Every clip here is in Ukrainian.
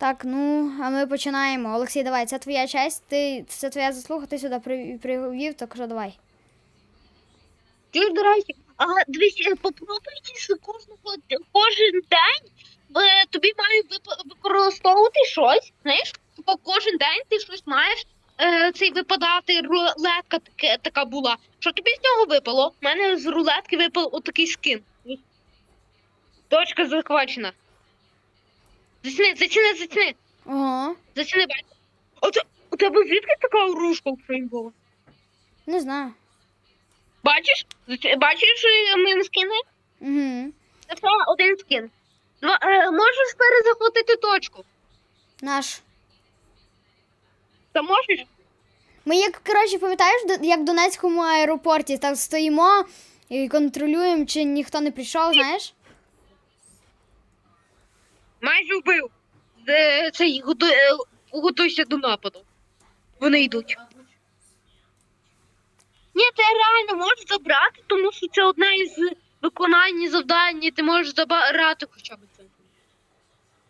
Так, ну, а ми починаємо. Олексій, давай, це твоя честь, ти, це твоя заслуга, ти сюди при- привів, так що давай. Ти, а дивись, е, попробуйте що кожного кожен день е, тобі має використовувати щось. Знаєш, типу кожен день ти щось маєш. Е, цей випадати рулетка таке, така була. Що тобі з нього випало? У мене з рулетки випав отакий скин. Точка захвачена. Заціни, заціни, заціни. Ого, Заціни, бачиш. Оце, у тебе звідки така оружка Фреймбола? не знаю. Бачиш? Бачиш е, мої скини? Угу. Це один скин. Два, е, можеш перезахватити точку. Наш. Та можеш? Ми як, коротше, пам'ятаєш, до- як в Донецькому аеропорті, так стоїмо і контролюємо, чи ніхто не прийшов, знаєш? Майже вбив. Е, Цей готу- е, готуйся до нападу. Вони йдуть. Ні, ти реально можеш забрати, тому що це одне із виконань завдань, і ти можеш забрати хоча б це.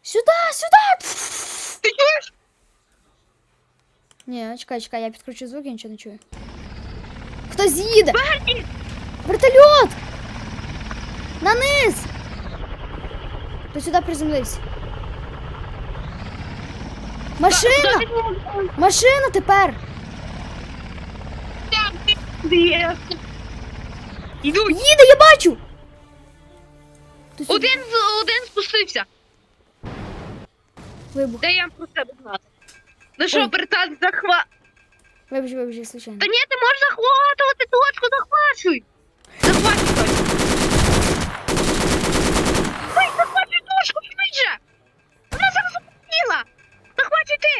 Сюди, сюди! Ти чуєш? Ні, чекай, чекай, я підключу звук, я нічого не чую. Хтось їде! Вертольот! На низ! Хто сюди приземлився? Машина! Машина тепер! Йдуть. Їде, я бачу! Сюди- Один, з- один спустився. Вибух. Дай я про себе знати. Ну Ой. що, братан, захва... Вибач, вибач, случайно. Та ні, ти можеш захватувати точку, захвачуй! Захвачуй точку.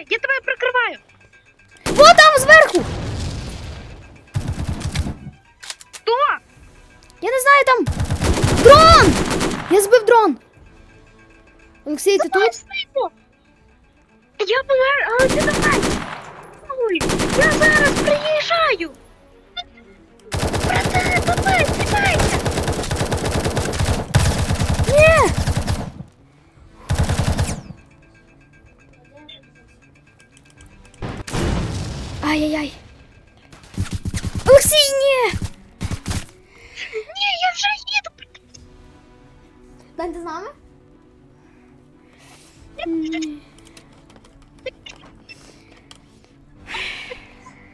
Я тебе прикриваю! Во там зверху! Хто? Я не знаю там. Дрон! Я збив дрон. Олексій, ти тут? Спину! Я помер, але ти давай! Ой, я зараз приїжджаю! Дань, ти з нами?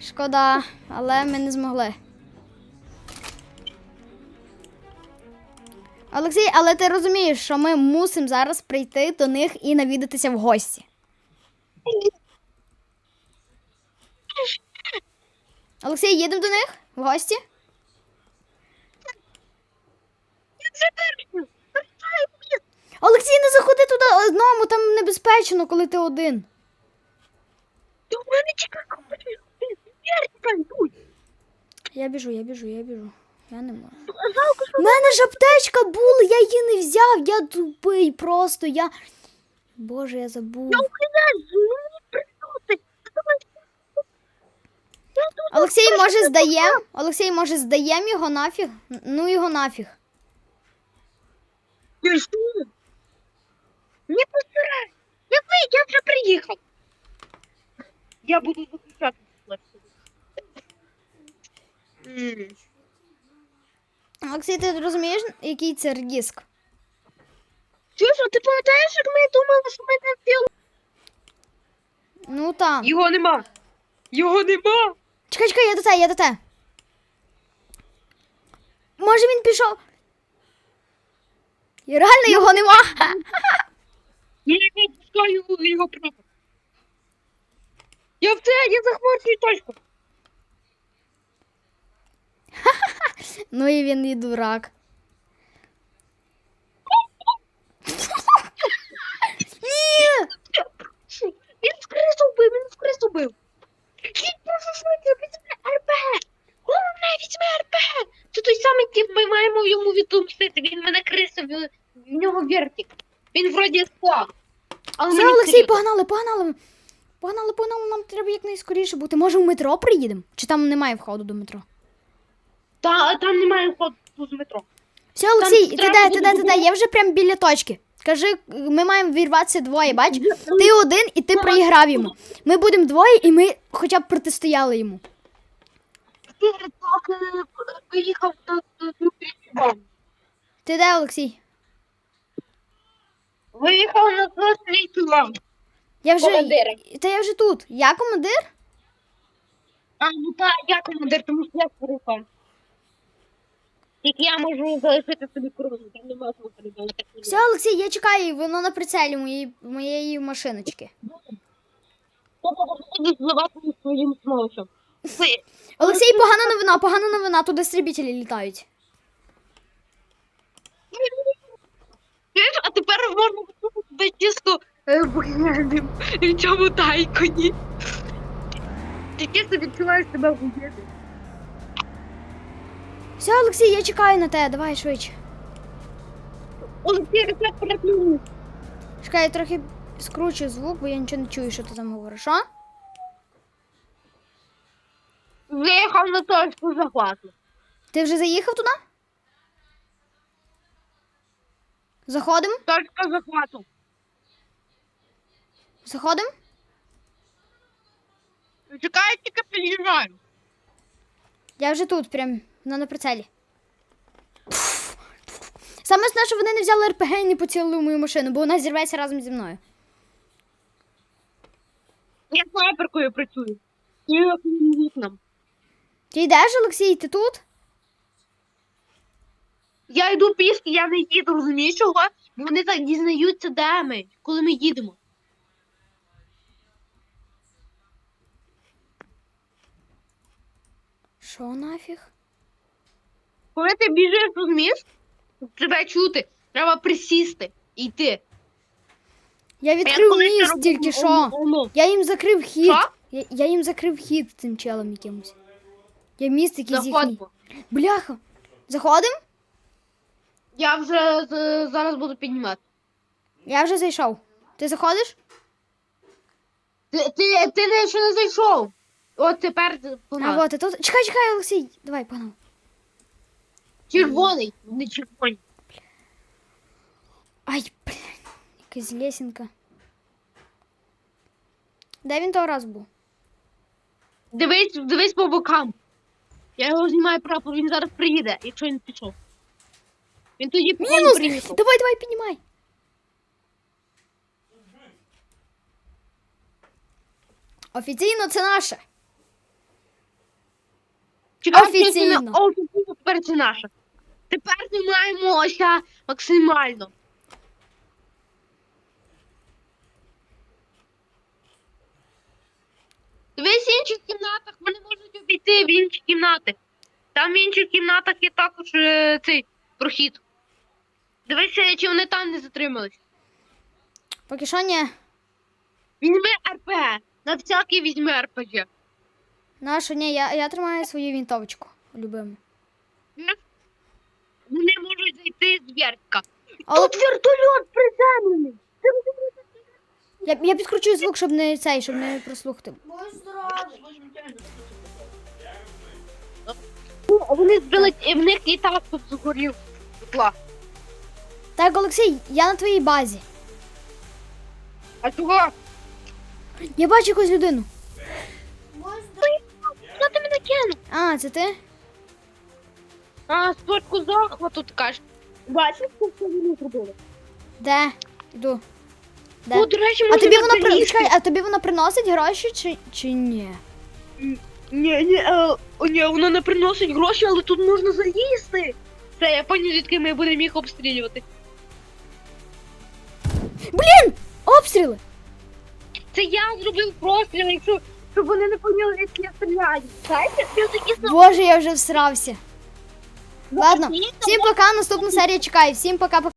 Шкода, але ми не змогли. Олексій, але ти розумієш, що ми мусимо зараз прийти до них і навідатися в гості. Олексій, їдемо до них в гості? Я Олексій, не заходи туди одному, там небезпечно, коли ти один. До мене йдуть! Я біжу, я біжу, я біжу. Я не можу. У мене ж аптечка була, я її не взяв, я тупий просто, я. Боже, я забув. тут Олексій, може, здаєм? Олексій, може, здаєм його нафіг? Ну його нафіг. Я жду. Не посирай. Я ви, я вже приїхав. Я буду заключати лекцію. М. Олексій, ти розумієш, який це риск? Чуєш, а ти пам'ятаєш, як ми думали, що ми не впіли? Ну там. Його нема. Його нема. Чекай, чекай, я до те, я до те. Може він пішов. І реально його нема. Я не пускаю його прапор. Я в це, я захвачую точку. Ну і він і дурак. Ні! Він в крису вбив, він в крису вбив. Просто швидко, візьми РП. Головне, візьми РП. Це той самий тип, ми маємо йому відомстити. Він мене крисив, в нього вертик. Він вроді склав. Але Все, мені Олексій, крив. погнали, погнали. Погнали, погнали, нам треба якнайскоріше бути. Може, в метро приїдемо? Чи там немає входу до метро? Та там немає входу з метро. Все, Олексій, ти треба де, буде ти де, ти де? Я вже прям біля точки. Кажи, ми маємо вірватися двоє, бач? Ти один і ти проіграв йому. Ми будемо двоє, і ми хоча б протистояли йому. Ти так е, поїхав на цю. Ти де, Олексій? Виїхав на свій план. Я вже. Командира. Та я вже тут. Я командир? А, ну так, я командир, тому що я порухав. Тільки я можу залишити собі корону, там нема смисла передавати. Все, Олексій, я чекаю, воно на прицелі моєї, моєї машиночки. Тобто зливати своїм смолочем. Олексій, погана новина, погана новина, туди стрібітелі літають. Чуєш, а тепер можна купити чисто е, в цьому тайконі. Ти чисто відчуваєш себе вогняним. Все, Олексій, я чекаю на тебе, давай швидше. Олексій, рецепт переплюнув. Чекай, я трохи скручу звук, бо я нічого не чую, що ти там говориш, а? Виїхав на точку захвату. Ти вже заїхав туди? Заходимо? Точка захвату. Заходимо? Чекай, тільки під'їжджаю. Я вже тут, прям на, на прицелі. Саме основне, що вони не взяли РПГ і не поцілили в мою машину, бо вона зірветься разом зі мною. Я снайперкою працюю. Окрім вікнам. Ти йдеш, Олексій, ти тут? Я йду пішки, я не їду, розумієш чого? Бо вони так дізнаються, де ми, коли ми їдемо. Що нафіг? Коли ти біжиш, розумієш? Тебе чути, треба присісти і йти. Я А я відкрив міст тільки що. Я їм закрив хід. Що? Я, я їм закрив хід цим челом якимось. Я міст якийсь їхній. Бляха. Заходим? Я вже зараз буду піднімати. Я вже зайшов. Ти заходиш? Ти, ти, ти не, ще не зайшов. От тепер А, ти тут. Чекай, чекай, Олексій. Давай, погнав. Червоний, не червоний. Ай, блін, якась лесенка. Де він того разу був? Дивись, дивись по бокам. Я його знімаю прапор, він зараз приїде, якщо він пішов. Він тоді потім Мінус! приїхав. Давай, давай, піднімай. Офіційно це наше. Чекай, Офіційно. офіційно. Тепер це наше. Тепер знімаємося максимально. Дивись в інших кімнатах, вони можуть обійти в інші кімнати. Там в інших кімнатах є також е, цей прохід. Дивися, чи вони там не затримались. Поки що ні. Візьми РП. На всякий візьми РПГ. Нашу, ні, я, я тримаю свою вінтовочку. Любиму. Вони можуть зайти з Вертка. Але Тут вертольот приземлений. я, я підкручую звук, щоб не цей, щоб не прослухати. Ну, Вони збили, і в них літак тут згорів. Бутла. Так, Олексій, я на твоїй базі. А чого? Я бачу якусь людину. Що ти мене кинув? А, це ти? А, з точку захвату ти кажеш. Бачиш, що вони зробили? Де? Іду. Де? О, до речі, А тобі вона при... Чекай, а тобі вона приносить гроші чи, чи ні? Ні, ні, е, о, ні, воно не приносить гроші, але тут можна заїсти. Це я поняв, звідки ми будемо їх обстрілювати. Блін! Обстріли! Це я зробив простріл, якщо щоб вони не поняли, як я стріляю. Знаєте, я такі Боже, я вже всрався. Ладно, всім пока, наступна серія чекає. Всім пока-пока.